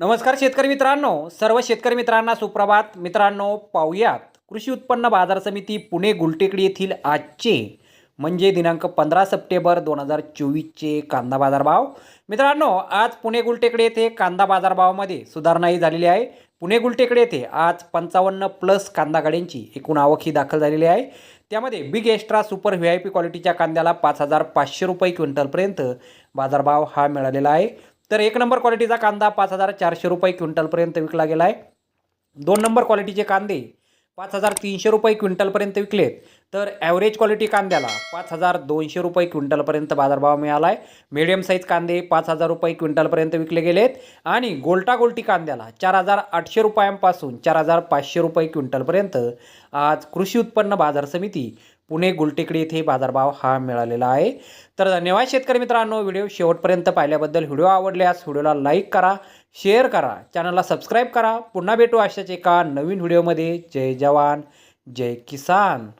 नमस्कार शेतकरी मित्रांनो. सर्व शेतकरी मित्रांना सुप्रभात. मित्रांनो पाहूयात. कृषी उत्पन्न बाजार समिती पुणे गुलटेकडी येथील आजचे म्हणजे दिनांक पंधरा सप्टेंबर दोन हजार चोवीसचे कांदा बाजारभाव. मित्रांनो आज पुणे गुलटेकडे येथे कांदा बाजारभावामध्ये सुधारणाही झालेली आहे. पुणे गुलटेकडे येथे आज पंचावन्न प्लस कांदा गाड्यांची एकूण आवक ही दाखल झालेली आहे. त्यामध्ये big extra super V I P क्वालिटीच्या कांद्याला पाच हजार पाचशे रुपये क्विंटलपर्यंत बाजारभाव हा मिळालेला आहे. तर एक नंबर क्वालिटीचा कांदा पाच हजार चारशे रुपये क्विंटलपर्यंत विकला गेला आहे दोन नंबर क्वालिटीचे कांदे पाच हजार तीनशे रुपये क्विंटलपर्यंत विकलेत. तर ॲव्हरेज क्वालिटी कांद्याला पाच हजार दोनशे रुपये क्विंटलपर्यंत बाजारभाव मिळाला आहे मिडियम साईज कांदे पाच हजार रुपये क्विंटलपर्यंत विकले गेलेत. आणि गोल्टा गोल्टी कांद्याला चार हजार आठशे रुपयांपासून चार हजार पाचशे रुपये क्विंटलपर्यंत आज कृषी उत्पन्न बाजार समिती पुणे गुलटेकडी येथे बाजारभाव हा मिळालेला आहे. तर धन्यवाद शेतकरी मित्रांनो व्हिडिओ शेवटपर्यंत पाहिल्याबद्दल व्हिडिओ आवडल्यास व्हिडिओला लाईक करा शेअर करा चॅनलला सबस्क्राईब करा. पुन्हा भेटू अशाच एका नवीन व्हिडिओमध्ये. जय जवान जय किसान.